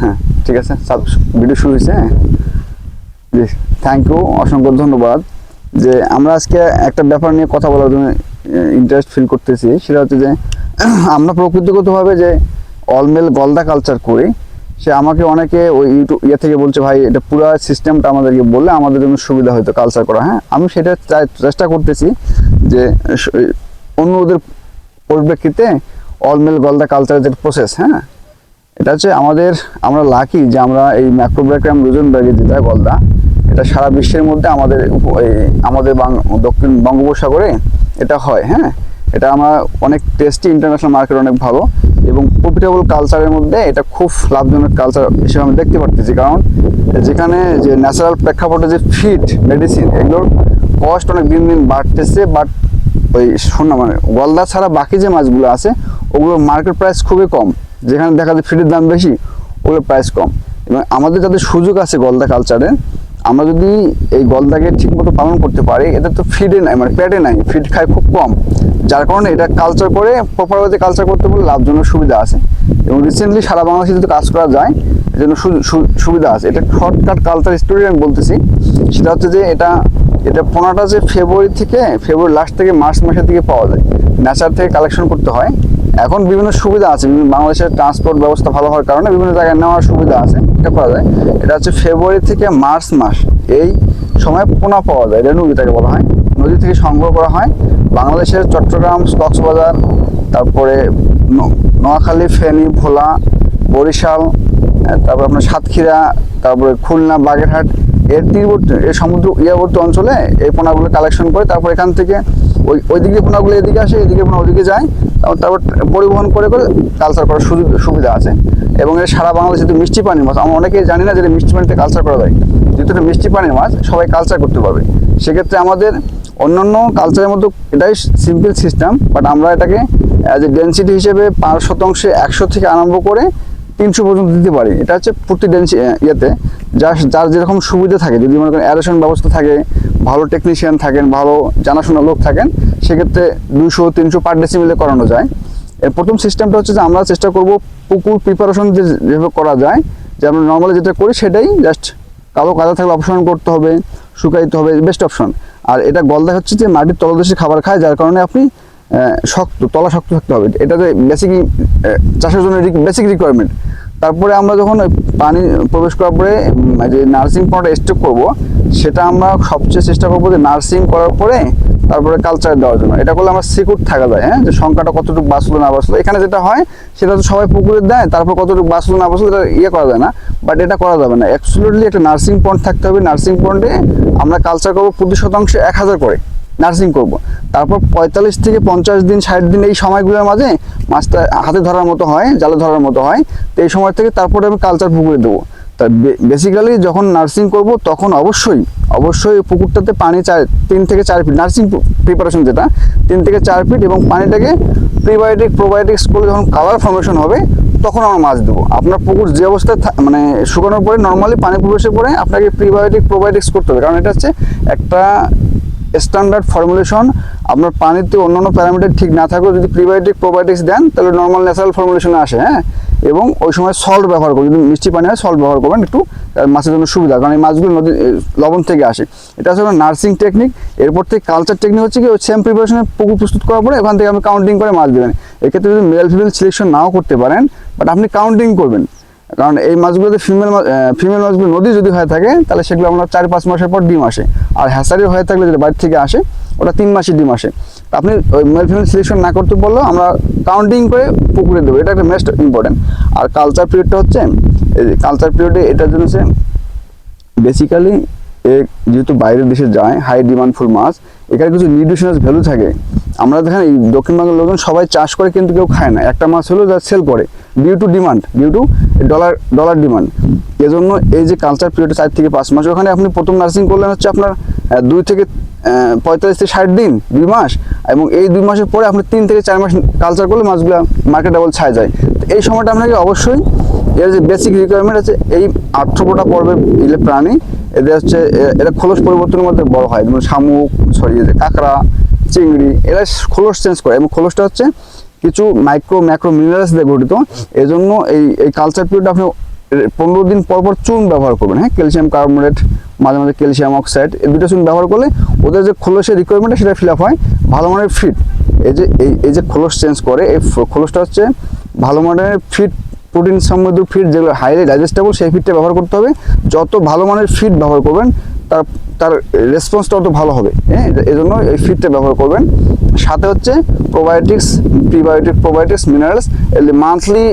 হ্যাঁ ঠিক আছে। ভিডিও শুরু হয়েছে থ্যাংক ইউ অসংখ্য ধন্যবাদ। যে আমরা আজকে একটা ব্যাপার নিয়ে কথা বলার জন্য ইন্টারেস্ট ফিল করতেছি। সেটা হচ্ছে যে, আমরা প্রকৃতিগতভাবে যে অলমেল গলদা কালচার করি, সে আমাকে অনেকে ওই ইউটিউব ইয়ে থেকে বলছে, ভাই, এটা পুরো সিস্টেমটা আমাদেরকে বললে আমাদের জন্য সুবিধা হতো কালচার করা। হ্যাঁ আমি সেটা চেষ্টা করতেছি যে, স- অন্য ওদের পরিপ্রেক্ষিতে অলমেল গলদা কালচারের যে প্রসেস হ্যাঁ এটা হচ্ছে আমাদের, আমরা লাকি যে আমরা এই ম্যাক্রোব্যাক্রাম রোজনবার্গের যেটা গলদা, এটা সারা বিশ্বের মধ্যে আমাদের আমাদের দক্ষিণ বঙ্গোপসাগরে এটা হয় হ্যাঁ? এটা আমরা অনেক টেস্টি ইন্টারন্যাশনাল মার্কেট অনেক ভালো এবং প্রফিটেবল কালচারের মধ্যে এটা খুব লাভজনক কালচার হিসেবে আমি দেখতে পারতেছি। কারণ যেখানে যে ন্যাচারাল প্রেক্ষাপটে যে ফিড মেডিসিন এগুলোর কস্ট অনেক দিন দিন বাড়তেছে বাট ওই শোনা মানে গলদা ছাড়া বাকি যে মাছগুলো আছে, ওগুলোর মার্কেট প্রাইস খুবই কম। যেখানে দেখা যায় ফিডের দাম বেশি, ওগুলোর প্রাইস কম। এবং আমাদের যাদের সুযোগ আছে গলদা কালচারে আমরা যদি এই গলদাকে ঠিকমতো পালন করতে পারি, এদের তো ফিডে নাই মানে প্যাডে নাই ফিড খায় খুব কম। যার কারণে এটা কালচার করে প্রপার ওয়েতে কালচার করতে বলে লাভজনক সুবিধা আছে। এবং রিসেন্টলি সারা বাংলাদেশে যদি কাজ করা যায় এর জন্য সুবিধা আছে। এটা শর্টকাট কালচার স্টোরি আমি বলতেছি। সেটা হচ্ছে যে এটা এটা পোনাটা যে ফেব্রুয়ারি থেকে ফেব্রুয়ারি লাস্ট থেকে মার্চ মাসের দিকে পাওয়া যায়। নেচার থেকে কালেকশন করতে হয়। এখন বিভিন্ন সুবিধা আছে বাংলাদেশের ট্রান্সপোর্ট ব্যবস্থা ভালো হওয়ার কারণে বিভিন্ন জায়গায় নেওয়ার সুবিধা আছে, এটা করা যায়। এটা হচ্ছে ফেব্রুয়ারি থেকে মার্চ মাস, এই সময় পোনা পাওয়া যায়, এটা নদীটাকে বলা হয়। নদী থেকে সংগ্রহ করা হয়। বাংলাদেশের চট্টগ্রাম, কক্সবাজার, তারপরে নোয়াখালী, ফেনী, ভোলা, বরিশাল তারপর আপনার সাতক্ষীরা, তারপরে খুলনা, বাগেরহাট এর তীরবর্তী, এর সমুদ্র, ইয়াবর্তী অঞ্চলে এই পোনাগুলো কালেকশন করে তারপর এখান থেকে ওই ওই দিকে পোনাগুলো এদিকে আসে, এদিকে পোনা ওদিকে যায়, তারপর তারপর পরিবহন করে করে কালচার করার সুযোগ, সুবিধা আছে। এবং এর সারা বাংলাদেশে তো মিষ্টি পানির মাছ, আমরা অনেকেই জানি না যে মিষ্টি পানিতে কালচার করা যায়। যেহেতু এটা মিষ্টি পানির মাছ, সবাই কালচার করতে পারবে। সেক্ষেত্রে আমাদের অন্যান্য কালচারের মতো এটাই সিম্পল সিস্টেম বাট আমরা এটাকে অ্যাজ এ ডেন্সিটি হিসেবে পাঁচ শতাংশে একশো থেকে আরম্ভ করে তিনশো পর্যন্ত দিতে পারি। এটা হচ্ছে প্রতি ডেন্সি ইয়েতে। যার যার যেরকম সুবিধা থাকে, যদি মনে করেন অ্যারেশন ব্যবস্থা থাকে, ভালো টেকনিশিয়ান থাকেন, ভালো জানাশোনা লোক থাকেন, সেক্ষেত্রে দুশো তিনশো পার ডেসিমিলে করানো যায়। এর প্রথম সিস্টেমটা হচ্ছে যে আমরা চেষ্টা করব পুকুর প্রিপারেশন যেভাবে করা যায়, যে আমরা নর্মালি যেটা করি সেটাই জাস্ট কালো কাদা থাকলে অপসারণ করতে হবে, শুকাইতে হবে বেস্ট অপশন আর এটা গলদা হচ্ছে যে মাটির তলদেশে খাবার খায়, যার কারণে আপনি শক্ত, তলা শক্ত থাকতে হবে। এটা যে বেসিক চাষের জন্য বেসিক রিকোয়ারমেন্ট তারপরে আমরা যখন পানি প্রবেশ করার পরে যে নার্সিং পয়েন্ট স্টক করব, সেটা আমরা সবচেয়ে চেষ্টা করব যে নার্সিং করার পরে তারপরে কালচার দেওয়ার জন্য। এটা করলে আমরা সিকিউর থাকা যায় হ্যাঁ? যে সংখ্যাটা কতটুকু বাঁচলো, না বাঁচলো। এখানে যেটা হয়, সেটা তো সবাই পুকুরে দেয়, তারপর কতটুকু বাঁচলো, না বাঁচলো এটা ইয়ে করা যায় না। বাট এটা করা যাবে না। অ্যাবসলিউটলি একটা নার্সিং পয়েন্ট থাকতে হবে। নার্সিং পয়েন্টে আমরা কালচার করব প্রতি শতাংশে এক হাজার করে। নার্সিং করব। তারপর পঁয়তাল্লিশ থেকে পঞ্চাশ দিন, ষাট দিন এই সময়গুলোর মাঝে মাছটা হাতে ধরার মতো হয়, জালে ধরার মতো হয়। তো এই সময় থেকে তারপরে আমি কালচার পুকুরে দেবো। তা বেসিক্যালি যখন নার্সিং করব, তখন অবশ্যই অবশ্যই পুকুরটাতে পানি চার, তিন থেকে চার ফিট নার্সিং প্রিপারেশন যেটা, তিন থেকে চার ফিট এবং পানিটাকে প্রিবায়োটিক প্রোবায়োটিক্স করে যখন কালার ফর্মেশন হবে, তখন আমরা মাছ দেবো। আপনার পুকুর যে অবস্থায় মানে শুকানোর পরে নর্মালি পানি প্রবেশের পরে আপনাকে প্রিবায়োটিক প্রোবায়োটিক্স করতে হবে। কারণ এটা হচ্ছে একটা স্ট্যান্ডার্ড ফর্মুলেশন আপনার পানিতে অন্যান্য প্যারামিটার ঠিক না থাকলেও যদি প্রিবায়োটিক প্রোবায়োটিক্স দেন, তাহলে নর্মাল ন্যাচারাল ফর্মুলেশনে আসে হ্যাঁ? এবং ওই সময় সল্ট ব্যবহার করবেন, যদি মিষ্টি পানি হয় সল্ট ব্যবহার করবেন, একটু মাছের জন্য সুবিধা, কারণ এই মাছগুলো নদী লবণ থেকে আসে। এটা আসলে নার্সিং টেকনিক এরপর থেকে কালচার টেকনিক হচ্ছে কি, ওই সেম প্রিপারেশনে পুকুর প্রস্তুত করার পরে ওখান থেকে আপনি কাউন্টিং করে মাছ দেবেন। এক্ষেত্রে যদি মেল ফিমেল সিলেকশন নাও করতে পারেন বাট আপনি কাউন্টিং করবেন কারণ এই মাছগুলোতে ফিমেল ফিমেল মাছগুলো নদী যদি হয়ে থাকে, তাহলে সেগুলো আমরা চার পাঁচ মাসের পর ডিম আসে। আর হ্যাসারি হয়ে থাকলে যেটা বাড়ি থেকে আসে, ওটা তিন মাসে ডিম আসে। আপনি ওই মেল ফিমেল সিলেকশন না করতে পারলেও আমরা কাউন্টিং করে পুকুরে দেবো। এটা একটা মোস্ট ইম্পর্টেন্ট আর কালচার পিরিয়ডটা হচ্ছে, এই যে কালচার পিরিয়ডে এটার জন্য হচ্ছে বেসিক্যালি এ যেহেতু বাইরের দেশে যায় হাই ডিমান্ডফুল মাছ, এখানে কিছু নিউট্রিশনাস ভ্যালু থাকে। আমরা দেখেন এই দক্ষিণবঙ্গের লোকজন সবাই চাষ করে কিন্তু কেউ খায় না। একটা মাছ হলেও যা সেল করে। Due to demand due to dollar dollar demand এজন্য এই যে কালচার পিরিয়ড চার থেকে পাঁচ মাস, ওখানে আপনি প্রথম নার্সিং করলেন হচ্ছে আপনার দুই থেকে পঁয়তাল্লিশ থেকে ষাট দিন, দুই মাস, এবং এই দুই মাসের পরে আপনি তিন থেকে চার মাস কালচার করলে মাছগুলো মার্কেটেবল ছায় যায়। তো এই সময়টা আপনাকে অবশ্যই এর যে বেসিক রিকোয়ারমেন্ট আছে, এই আর্থ্রোপোডা পর্বের ইলে প্রাণী, এদের হচ্ছে এরা খোলস পরিবর্তনের মধ্যে বড় হয়, যেমন শামুক, সরি কাঁকড়া, চিংড়ি, এরা খোলস চেঞ্জ করে, এবং খোলসটা হচ্ছে কিছু মাইক্রো ম্যাক্রো মিনারেলস দিয়ে গঠিত। এই জন্য এই এই কালচার পিরিয়ড আপনি পনেরো দিন পর পর চুন ব্যবহার করবেন। হ্যাঁ ক্যালসিয়াম কার্বোনেট মাঝে মাঝে ক্যালসিয়াম অক্সাইড এই দুটো চুন ব্যবহার করলে ওদের যে খোলসের রিকোয়ারমেন্ট সেটা ফিল আপ হয়, ভালো মানের ফিট এই যে, এই এই যে খোলস চেঞ্জ করে, এই খোলসটা হচ্ছে ভালো মানের ফিট প্রোটিন সমৃদ্ধ ফিড যেগুলো হাইলি ডাইজেস্টেবল সেই ফিডটা ব্যবহার করতে হবে। যত ভালো মানের ফিড ব্যবহার করবেন, তার তার রেসপন্সটা তত ভালো হবে হ্যাঁ? এই জন্য এই ফিডটা ব্যবহার করবেন। সাথে হচ্ছে probiotics prebiotic probiotics minerals monthly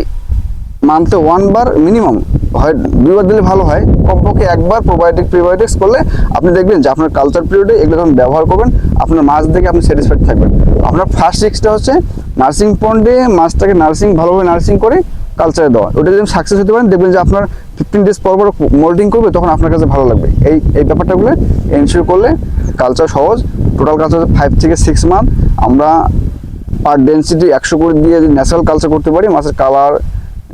মান্থে one বার মিনিমাম হয়, দুইবার দিলে ভালো হয়। কমপক্ষে একবার প্রোবায়োটিক প্রিবায়োটিক্স করলে আপনি দেখবেন যে আপনার কালচার পিরিয়ডে এগুলো যখন ব্যবহার করবেন, আপনার মাছ দেখে আপনি স্যাটিসফাইড থাকবেন। আপনার ফার্স্ট সিক্সটা হচ্ছে নার্সিং পয়েন্টে মাছটাকে নার্সিং ভালোভাবে নার্সিং করে কালচারে দেওয়া। ওটা যদি সাকসেস হতে পারেন, দেখবেন যে আপনার ফিফটিন ডেজ পর পর মোল্ডিং করবে, তখন আপনার কাছে ভালো লাগবে। এই এই ব্যাপারটাগুলো এনশিওর করলে কালচার সহজ। টোটাল কালচার ফাইভ থেকে সিক্স মান্থ আমরা পার ডেন্সিটি একশো করে দিয়ে যদি ন্যাচারাল কালচার করতে পারি, মাছের কালার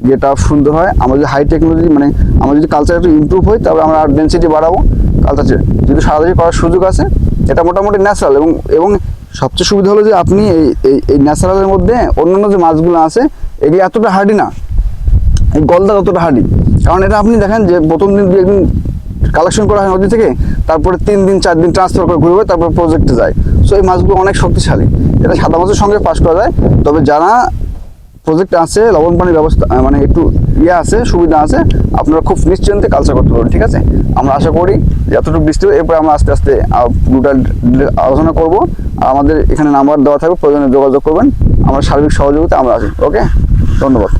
যেটা সুন্দর হয়, আমরা যদি হাই টেকনোলজি মানে আমরা যদি কালচার একটু ইমপ্রুভ হয় তবে আমরা আর ডেন্সিটি বাড়াবো কালচার যদি সারাদিন করার সুযোগ আছে, এটা মোটামুটি ন্যাচারাল এবং এবং সবচেয়ে সুবিধা হলো যে আপনি এই এই ন্যাচারালের মধ্যে অন্যান্য যে মাছগুলো আছে, এগুলি এতটা হার্ডি না। গলদা ততটা হার্ডি, কারণ এটা আপনি দেখেন যে প্রথম দিন দুই একদিন কালেকশন করা হয় নদী থেকে, তারপরে তিন দিন, চার দিন ট্রান্সফার করে ঘুরবে তারপরে প্রজেক্টে যায়। সো এই মাছগুলো অনেক শক্তিশালী। এটা সাদা মাছের সঙ্গে পাস করা যায়। তবে যারা প্রজেক্ট আছে, লবণ পানির ব্যবস্থা মানে একটু ইয়ে আছে, সুবিধা আছে, আপনারা খুব নিশ্চিন্তে কালচার করতে পারবেন, ঠিক আছে? আমরা আশা করি যতটুকু বৃষ্টি এরপরে আমরা আস্তে আস্তে পুরোটা আলোচনা করব। আর আমাদের এখানে নাম্বার দেওয়া থাকবে, প্রয়োজনে যোগাযোগ করবেন। আমরা সার্বিক সহযোগিতা আমরা আছি ওকে ধন্যবাদ।